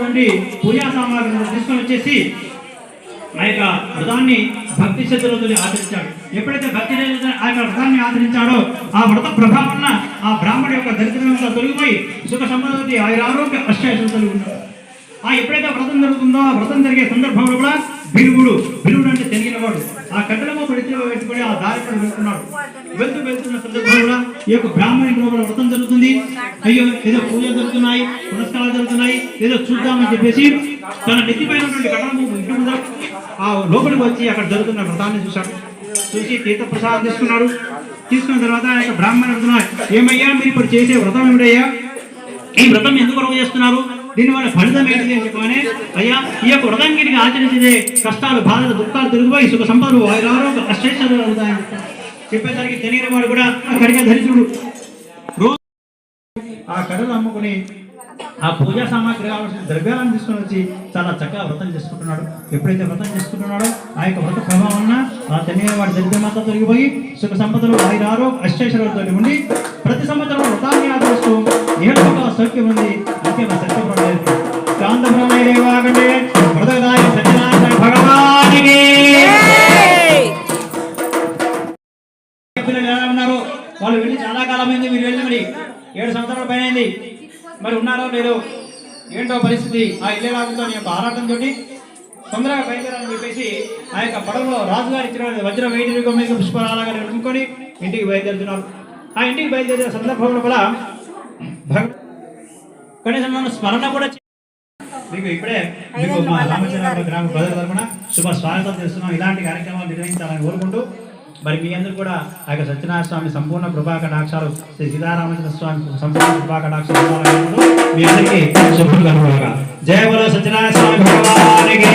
కావాల్సినటువంటి పూజా సామాగ్రిని తీసుకొని వచ్చేసి ఆ యొక్క వ్రతాన్ని భక్తి శత్రువులు ఆచరించాడు. ఎప్పుడైతే భక్తి ఆ యొక్క వ్రతాన్ని ఆచరించాడో ఆ వ్రత ప్రభావం ఆ బ్రాహ్మణుడి యొక్క దరిద్రం తొలగిపోయి సుఖ సంబంధి ఆయన ఆరోగ్య అష్టాయసులు ఉన్నాడు ఆ ఎప్పుడైతే వ్రతం జరుగుతుందో ఆ వ్రతం జరిగే సందర్భంలో కూడా బిరుగుడు బిరుగుడు అంటే తెలియనివాడు ఆ కట్టడమో పడితే పెట్టుకుని ఆ దారి పడి వెళ్తున్నాడు. వెళ్తూ వెళ్తున్న సందర్భంలో కూడా ఈ యొక్క బ్రాహ్మణి లోపల వ్రతం జరుగుతుంది. అయ్యో ఏదో పూజలు జరుగుతున్నాయి పురస్కారాలు జరుగుతున్నాయి ఏదో చూద్దామని చెప్పేసి తన నెత్తిపైన కట్టడము ఇంటి ముందర ఆ లోపలికి వచ్చి అక్కడ జరుగుతున్న వ్రతాన్ని చూశాడు. చూసి తీర్థ ప్రసాదం తీసుకున్నాడు. తీసుకున్న తర్వాత ఆ యొక్క బ్రాహ్మణి అడుగుతున్నాడు ఏమయ్యా మీరు ఇప్పుడు చేసే వ్రతం ఏమిటయ్యా? ఈ వ్రతం ఎందుకు కొరకు చేస్తున్నారు? దీనివల్ల ఫలితం ఏంటిది అని అయ్యా ఈ యొక్క వ్రతం ఆచరించే కష్టాలు బాధలు దుఃఖాలు తిరిగిపోయి సుఖ సంపదలు ఆరోగ్య అష్టైశ్వర్యాలు అవుతాయని చెప్పేసరికి తెలియని వాడు కూడా కడిగా ధరిచుడు. రోజు ఆ కడలు అమ్ముకుని ఆ పూజా సామాగ్రి కావాల్సిన ద్రవ్యాలను తీసుకొని వచ్చి చాలా చక్కగా వ్రతం చేసుకుంటున్నాడు. ఎప్పుడైతే వ్రతం చేసుకుంటున్నాడో ఆ యొక్క వ్రత ప్రభావం ఆ తెలియని వాడి దరిద్రమంతా తొలగిపోయి సుఖ సంపదలు ఆయురారో అష్టైశ్వర్యాలతో ఉండి ప్రతి సంవత్సరం వ్రతాన్ని ఆచరిస్తూ ఏడవ సౌఖ్యం ఉంది. అంతే పిల్లలు ఎలా ఉన్నారు? వాళ్ళు వెళ్ళి చాలా కాలం అయింది మీరు వెళ్ళి మరి ఏడు సంవత్సరాల పైన అయింది. మరి ఉన్నారో లేదో ఏంటో పరిస్థితి? ఆ ఇల్లే రాజుతో నీ యొక్క ఆరాటంతో తొందరగా బయలుదేరాలని చెప్పేసి ఆ యొక్క పడవలో రాజుగారు ఇచ్చిన వజ్ర వేడి మీద పుష్పరాలుగా నిలుపుకొని ఇంటికి బయలుదేరుతున్నారు. ఆ ఇంటికి బయలుదేరిన సందర్భంలో కూడా కనీసం మనం స్మరణ కూడా మీకు ఇప్పుడే మీకు మా రామచంద్ర గ్రామ ప్రజల తరఫున శుభ స్వాగతం చేస్తున్నాం. ఇలాంటి కార్యక్రమాలు నిర్వహించాలని కోరుకుంటూ మరి మీ అందరూ కూడా ఆ యొక్క సత్యనారాయణ స్వామి సంపూర్ణ కృపా కటాక్షాలు శ్రీ సీతారామచంద్ర స్వామి సంపూర్ణ కృపా కటాక్షాలు మీ అందరికీ శుభం కలుగుగా జయ బలో సత్యనారాయణ స్వామి భగవానికి.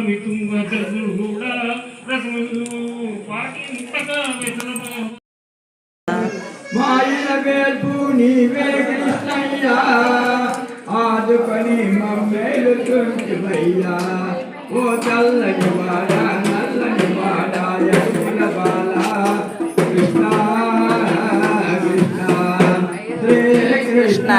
తుంగ ధరణుడు కూడా రసములు పాటింపగా వెతలమా మాయల వేల్పు నీవే కృష్ణయ్యా ఆదుకొని మమ్మేలు తుంటివయ్యా ఓ చల్లని వాడ నల్లని వాడ యముల Bala Krishna Krishna Shri Krishna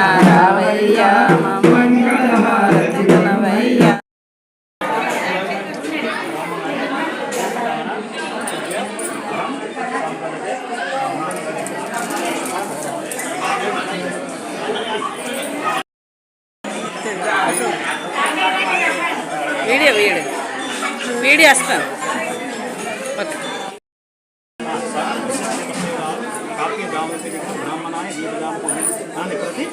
video video video వేస్తాను ఓకే బ్రాహ్మణాయ ప్రతి